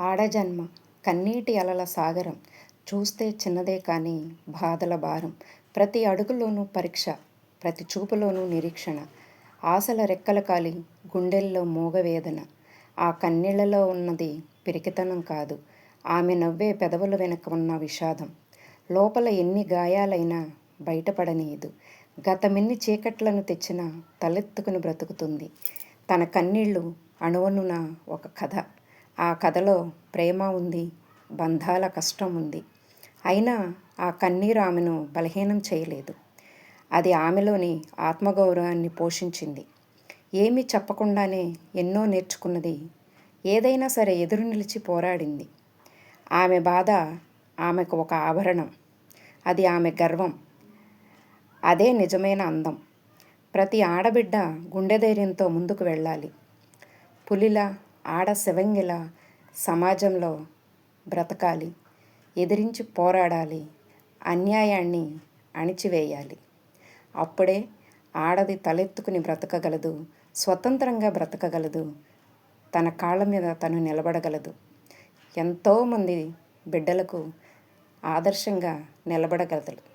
ఆడజన్మ కన్నీటి అలల సాగరం. చూస్తే చిన్నదే కానీ బాధల భారం. ప్రతి అడుగులోనూ పరీక్ష ప్రతి చూపులోనూ నిరీక్షణ. ఆశల రెక్కల కాలి గుండెల్లో మూగవేదన ఆ కన్నీళ్ళలో ఉన్నది పిరికితనం కాదు. ఆమె నవ్వే పెదవుల వెనుక ఉన్న విషాదం. లోపల ఎన్ని గాయాలైనా బయటపడనీయదు. గతమెన్ని చీకట్లను తెచ్చినా తలెత్తుకుని బ్రతుకుతుంది. తన కన్నీళ్ళు అణువనున ఒక కథ. ఆ కథలో ప్రేమ ఉంది బంధాల కష్టం ఉంది. అయినా ఆ కన్నీరు ఆమెను బలహీనం చేయలేదు. అది ఆమెలోని ఆత్మగౌరవాన్ని పోషించింది. ఏమీ చెప్పకుండానే ఎన్నో నేర్చుకున్నది ఏదైనా సరే ఎదురు నిలిచి పోరాడింది. ఆమె బాధ ఆమెకు ఒక ఆభరణం. అది ఆమె గర్వం. అదే నిజమైన అందం. ప్రతి ఆడబిడ్డ గుండె ధైర్యంతో ముందుకు వెళ్ళాలి. పులిలా ఆడ శివంగిలా సమాజంలో బ్రతకాలి ఎదిరించి పోరాడాలి అన్యాయాన్ని అణిచివేయాలి. అప్పుడే ఆడది తలెత్తుకుని బ్రతకగలదు స్వతంత్రంగా బ్రతకగలదు తన కాళ్ళ మీద తను నిలబడగలదు. ఎంతోమంది బిడ్డలకు ఆదర్శంగా నిలబడగలదు.